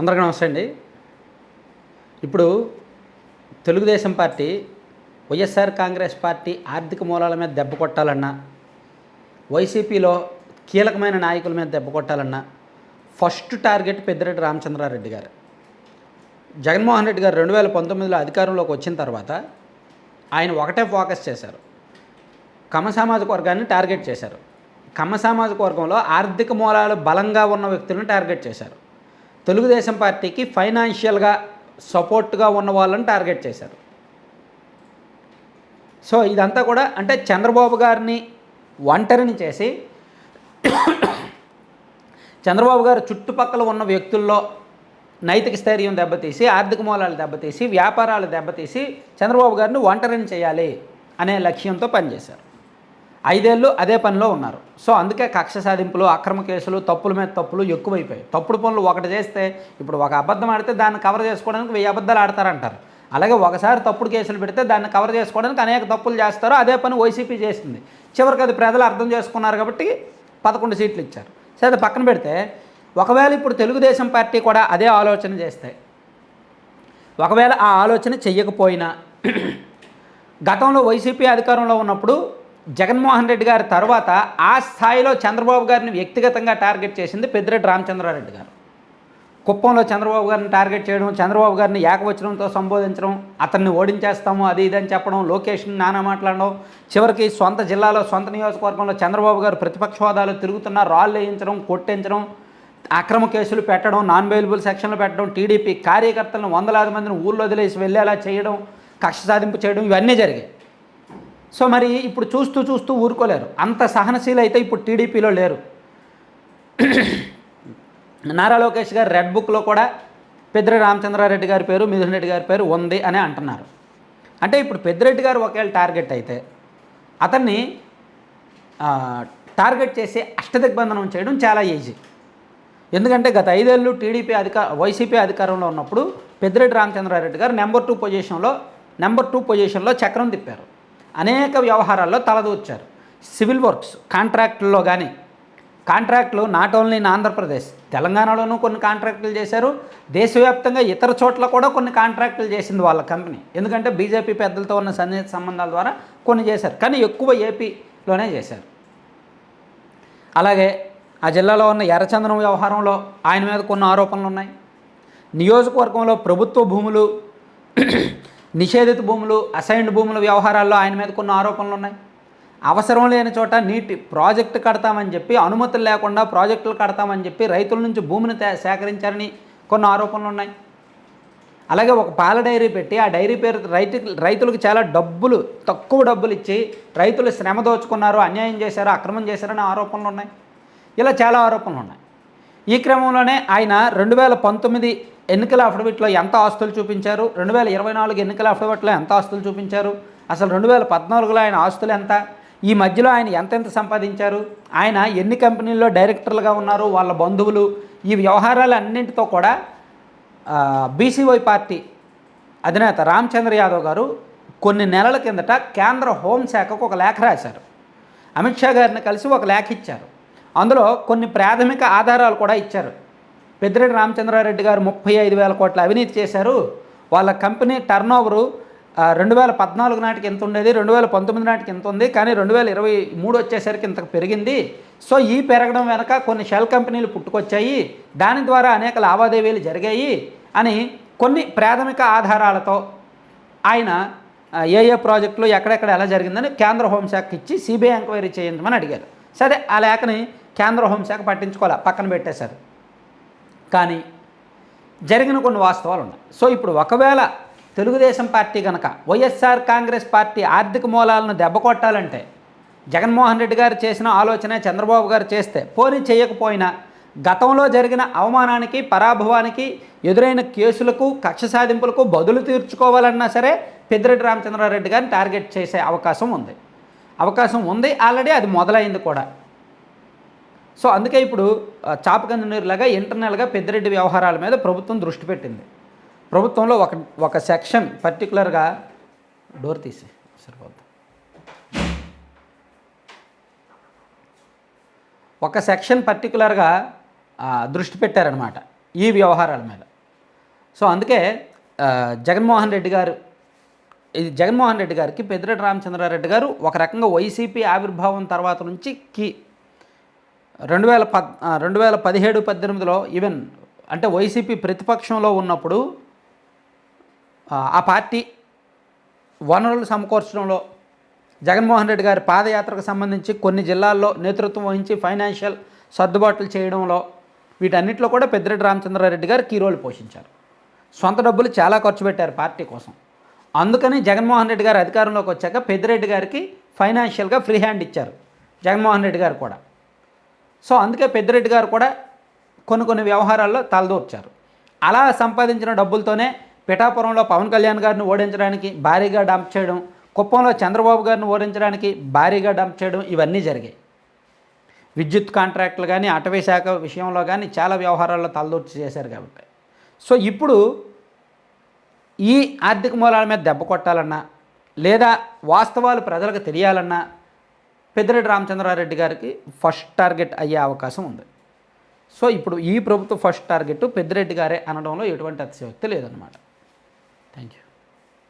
అందరికీ నమస్తే అండి. ఇప్పుడు తెలుగుదేశం పార్టీ వైఎస్ఆర్ కాంగ్రెస్ పార్టీ ఆర్థిక మూలాల మీద దెబ్బ కొట్టాలన్నా వైసీపీలో కీలకమైన నాయకుల మీద దెబ్బ కొట్టాలన్నా ఫస్ట్ టార్గెట్ పెద్దిరెడ్డి రామచంద్రారెడ్డి గారు. జగన్మోహన్ రెడ్డి గారు రెండు వేల పంతొమ్మిదిలో అధికారంలోకి వచ్చిన తర్వాత ఆయన ఒకటే ఫోకస్ చేశారు. కమ సామాజిక వర్గాన్ని టార్గెట్ చేశారు. కమ సామాజిక వర్గంలో ఆర్థిక మూలాలు బలంగా ఉన్న వ్యక్తులను టార్గెట్ చేశారు. తెలుగుదేశం పార్టీకి ఫైనాన్షియల్గా సపోర్ట్గా ఉన్న వాళ్ళని టార్గెట్ చేశారు. సో ఇదంతా కూడా అంటే చంద్రబాబు గారిని ఒంటరిని చేసి చంద్రబాబు గారు చుట్టుపక్కల ఉన్న వ్యక్తుల్లో నైతిక స్థైర్యం దెబ్బతీసి ఆర్థిక మూలాలు దెబ్బతీసి వ్యాపారాలు దెబ్బతీసి చంద్రబాబు గారిని ఒంటరిని చేయాలి అనే లక్ష్యంతో పనిచేశారు. ఐదేళ్ళు అదే పనిలో ఉన్నారు. సో అందుకే కక్ష సాధింపులు అక్రమ కేసులు తప్పుల మీద తప్పులు ఎక్కువైపోయాయి. తప్పుడు పనులు ఒకటి చేస్తే ఇప్పుడు ఒక అబద్ధం ఆడితే దాన్ని కవర్ చేసుకోవడానికి వెయ్యి అబద్ధాలు ఆడతారంటారు. అలాగే ఒకసారి తప్పుడు కేసులు పెడితే దాన్ని కవర్ చేసుకోవడానికి అనేక తప్పులు చేస్తారు. అదే పని వైసీపీ చేస్తుంది చివరికి అది ప్రజలు అర్థం చేసుకున్నారు కాబట్టి పదకొండు సీట్లు ఇచ్చారు. సరే అది పక్కన పెడితే ఒకవేళ ఇప్పుడు తెలుగుదేశం పార్టీ కూడా అదే ఆలోచన చేస్తే ఒకవేళ ఆ ఆలోచన చెయ్యకపోయినా గతంలో వైసీపీ అధికారంలో ఉన్నప్పుడు జగన్మోహన్ రెడ్డి గారి తర్వాత ఆ స్థాయిలో చంద్రబాబు గారిని వ్యక్తిగతంగా టార్గెట్ చేసింది పెద్దిరెడ్డి రామచంద్రారెడ్డి గారు. కుప్పంలో చంద్రబాబు గారిని టార్గెట్ చేయడం చంద్రబాబు గారిని ఏకవచనంతో సంబోధించడం అతన్ని ఓడించేస్తాము అది ఇది అని చెప్పడం లోకేష్ని నానా మాట్లాడడం చివరికి సొంత జిల్లాలో సొంత నియోజకవర్గంలో చంద్రబాబు గారు ప్రతిపక్ష హోదాలో తిరుగుతున్న రాళ్ళు వేయించడం కొట్టించడం అక్రమ కేసులు పెట్టడం నాన్ బెయిలబుల్ సెక్షన్లు పెట్టడం టీడీపీ కార్యకర్తలను వందలాది మందిని ఊళ్ళో వదిలేసి వెళ్ళేలా చేయడం కక్ష సాధింపు చేయడం ఇవన్నీ జరిగాయి. సో మరి ఇప్పుడు చూస్తూ చూస్తూ ఊరుకోలేరు. అంత సహనశీల అయితే ఇప్పుడు టీడీపీలో లేరు. నారా లోకేష్ గారు రెడ్ బుక్లో కూడా పెద్దిరెడ్డి రామచంద్రారెడ్డి గారి పేరు మిథున్ రెడ్డి గారి పేరు ఉంది అని అంటున్నారు. అంటే ఇప్పుడు పెద్దిరెడ్డి గారు ఒకవేళ టార్గెట్ అయితే అతన్ని టార్గెట్ చేసి అష్టదిగ్బంధనం చేయడం చాలా ఈజీ. ఎందుకంటే గత ఐదేళ్ళు టీడీపీ అధికార వైసీపీ అధికారంలో ఉన్నప్పుడు పెద్దిరెడ్డి రామచంద్రారెడ్డి గారు నెంబర్ టూ పొజిషన్లో నెంబర్ టూ పొజిషన్లో చక్రం తిప్పారు. అనేక వ్యవహారాల్లో తలదూర్చారు. సివిల్ వర్క్స్ కాంట్రాక్టుల్లో కానీ కాంట్రాక్టులు నాట్ ఓన్లీ ఇన్ ఆంధ్రప్రదేశ్ తెలంగాణలోనూ కొన్ని కాంట్రాక్టులు చేశారు. దేశవ్యాప్తంగా ఇతర చోట్ల కూడా కొన్ని కాంట్రాక్టులు చేసింది వాళ్ళ కంపెనీ. ఎందుకంటే బీజేపీ పెద్దలతో ఉన్న సన్నిహిత సంబంధాల ద్వారా కొన్ని చేశారు. కానీ ఎక్కువ ఏపీలోనే చేశారు. అలాగే ఆ జిల్లాలో ఉన్న ఎర్రచందనం వ్యవహారంలో ఆయన మీద కొన్ని ఆరోపణలు ఉన్నాయి నియోజకవర్గంలో ప్రభుత్వ భూములు నిషేధిత భూములు అసైన్డ్ భూముల వ్యవహారాల్లో ఆయన మీద కొన్ని ఆరోపణలు ఉన్నాయి. అవసరం లేని చోట నీటి ప్రాజెక్టు కడతామని చెప్పి అనుమతులు లేకుండా ప్రాజెక్టులు కడతామని చెప్పి రైతుల నుంచి భూమిని సేకరించారని కొన్ని ఆరోపణలు ఉన్నాయి. అలాగే ఒక పాల డైరీ పెట్టి ఆ డైరీ పేరు రైతు రైతులకు చాలా డబ్బులు తక్కువ డబ్బులు ఇచ్చి రైతులు శ్రమ దోచుకున్నారు అన్యాయం చేశారు అక్రమం చేశారనే ఆరోపణలు ఉన్నాయి. ఇలా చాలా ఆరోపణలు ఉన్నాయి. ఈ క్రమంలోనే ఆయన రెండు వేల పంతొమ్మిది ఎన్నికల అఫిడవిట్లో ఎంత ఆస్తులు చూపించారు? రెండు వేల ఇరవై నాలుగు ఎన్నికల అఫిడవిట్లో ఎంత ఆస్తులు చూపించారు? అసలు రెండు వేల పద్నాలుగులో ఆయన ఆస్తులు ఎంత? ఈ మధ్యలో ఆయన ఎంతెంత సంపాదించారు? ఆయన ఎన్ని కంపెనీల్లో డైరెక్టర్లుగా ఉన్నారు? వాళ్ళ బంధువులు? ఈ వ్యవహారాలు అన్నింటితో కూడా బీసీవై పార్టీ అధినేత రామచంద్ర యాదవ్ గారు కొన్ని నెలల కిందట కేంద్ర హోంశాఖకు ఒక లేఖ రాశారు. అమిత్ షా గారిని కలిసి ఒక లేఖ ఇచ్చారు. అందులో కొన్ని ప్రాథమిక ఆధారాలు కూడా ఇచ్చారు. పెద్దిరెడ్డి రామచంద్రారెడ్డి గారు ముప్పై ఐదు వేల కోట్ల అవినీతి చేశారు. వాళ్ళ కంపెనీ టర్న్ ఓవరు రెండు వేల పద్నాలుగు నాటికి ఎంత ఉండేది? రెండు వేల పంతొమ్మిది నాటికి ఎంత ఉంది? కానీ రెండు వేల ఇరవై మూడు వచ్చేసరికి ఇంతకు పెరిగింది. సో ఈ పెరగడం వెనక కొన్ని షెల్ కంపెనీలు పుట్టుకొచ్చాయి. దాని ద్వారా అనేక లావాదేవీలు జరిగాయి అని కొన్ని ప్రాథమిక ఆధారాలతో ఆయన ఏ ఏ ప్రాజెక్టులు ఎక్కడెక్కడ ఎలా జరిగిందని కేంద్ర హోంశాఖకి ఇచ్చి సిబిఐ ఎంక్వైరీ చేయించమని అడిగారు. సరే ఆ లేఖని కేంద్ర హోంశాఖ పట్టించుకోలే పక్కన పెట్టేశారు. కానీ జరిగిన కొన్ని వాస్తవాలు ఉన్నాయి. సో ఇప్పుడు ఒకవేళ తెలుగుదేశం పార్టీ కనుక వైఎస్ఆర్ కాంగ్రెస్ పార్టీ ఆర్థిక మూలాలను దెబ్బకొట్టాలంటే జగన్మోహన్ రెడ్డి గారు చేసిన ఆలోచన చంద్రబాబు గారు చేస్తే పోనీ చేయకపోయినా గతంలో జరిగిన అవమానానికి పరాభవానికి ఎదురైన కేసులకు కక్ష సాధింపులకు బదులు తీర్చుకోవాలన్నా సరే పెద్దిరెడ్డి రామచంద్రారెడ్డి గారిని టార్గెట్ చేసే అవకాశం ఉంది. అవకాశం ఉంది. ఆల్రెడీ అది మొదలైంది కూడా. సో అందుకే ఇప్పుడు చాపకంద నీరు లాగా నీరులాగా ఇంటర్నల్గా పెద్దిరెడ్డి వ్యవహారాల మీద ప్రభుత్వం దృష్టి పెట్టింది. ప్రభుత్వంలో ఒక ఒక సెక్షన్ పర్టికులర్గా డోర్ తీసి సరిపోద్ది ఒక సెక్షన్ పర్టికులర్గా దృష్టి పెట్టారనమాట ఈ వ్యవహారాల మీద. సో అందుకే జగన్మోహన్ రెడ్డి గారు ఇది జగన్మోహన్ రెడ్డి గారికి పెద్దిరెడ్డి రామచంద్రారెడ్డి గారు ఒక రకంగా వైసీపీ ఆవిర్భావం తర్వాత నుంచి కీ రెండు వేల పద్ రెండు వేల పదిహేడు పద్దెనిమిదిలో ఈవెన్ అంటే వైసీపీ ప్రతిపక్షంలో ఉన్నప్పుడు ఆ, పార్టీ వనరులు సమకూర్చడంలో జగన్మోహన్ రెడ్డి గారి పాదయాత్రకు సంబంధించి కొన్ని జిల్లాల్లో నేతృత్వం వహించి ఫైనాన్షియల్ సర్దుబాట్లు చేయడంలో వీటన్నిటిలో కూడా పెద్దిరెడ్డి రామచంద్రారెడ్డి గారు కీరోలు పోషించారు. సొంత డబ్బులు చాలా ఖర్చు పెట్టారు పార్టీ కోసం. అందుకని జగన్మోహన్ రెడ్డి గారు అధికారంలోకి వచ్చాక పెద్దిరెడ్డి గారికి ఫైనాన్షియల్గా ఫ్రీ హ్యాండ్ ఇచ్చారు జగన్మోహన్ రెడ్డి గారు కూడా. సో అందుకే పెద్దిరెడ్డి గారు కూడా కొన్ని కొన్ని వ్యవహారాల్లో తలదూర్చారు. అలా సంపాదించిన డబ్బులతోనే పిఠాపురంలో పవన్ కళ్యాణ్ గారిని ఓడించడానికి భారీగా డంప్ చేయడం కుప్పంలో చంద్రబాబు గారిని ఓడించడానికి భారీగా డంప్ చేయడం ఇవన్నీ జరిగాయి. విద్యుత్ కాంట్రాక్టులు కానీ అటవీ శాఖ విషయంలో కానీ చాలా వ్యవహారాల్లో తలదూర్చి చేశారు కాబట్టి. సో ఇప్పుడు ఈ ఆర్థిక మూలాల మీద దెబ్బ కొట్టాలన్నా లేదా వాస్తవాలు ప్రజలకు తెలియాలన్నా పెద్దిరెడ్డి రామచంద్రారెడ్డి గారికి ఫస్ట్ టార్గెట్ అయ్యే అవకాశం ఉంది. సో ఇప్పుడు ఈ ప్రభుత్వ ఫస్ట్ టార్గెట్ పెద్దిరెడ్డి గారే అనడంలో ఎటువంటి అతిశయోక్తి లేదన్నమాట. Thank you